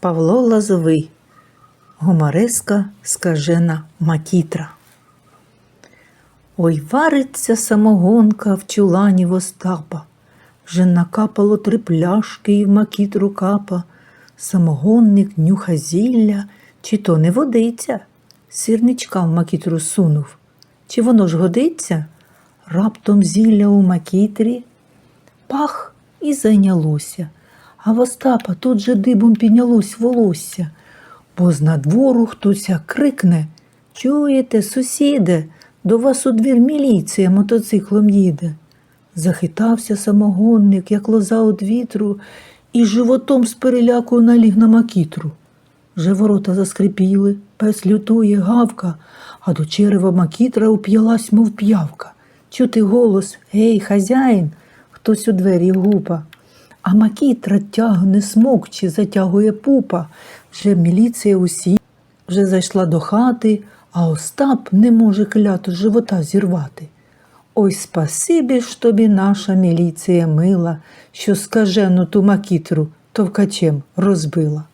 Павло Лазовий, гумореска скажена макітра. Ой, вариться самогонка в чулані Остапа. Вже накапало три пляшки і в макітру капа. Самогонник нюха зілля, чи то не водиться. Сірничка в макітру сунув. Чи воно ж годиться? Раптом зілля у макітрі. Пах і зайнялося. А в Остапа тут же дибом піднялось волосся, бо з надвору хтось крикне Чуєте, сусіде, до вас у двір міліція мотоциклом їде. Захитався самогонник, як лоза від вітру, і животом з переляку наліг на макітру. Вже ворота заскрипіли, пес лютує, гавка, а до черева макітра уп'ялась, мов п'явка. Чути голос Гей, хазяїн, хтось у двері гупа. А макітра тягне смокче, затягує пупа. Вже міліція усі, вже зайшла до хати, а Остап не може кляту живота зірвати. Ой, спасибі ж тобі наша міліція мила, що скажену ту макітру товкачем розбила.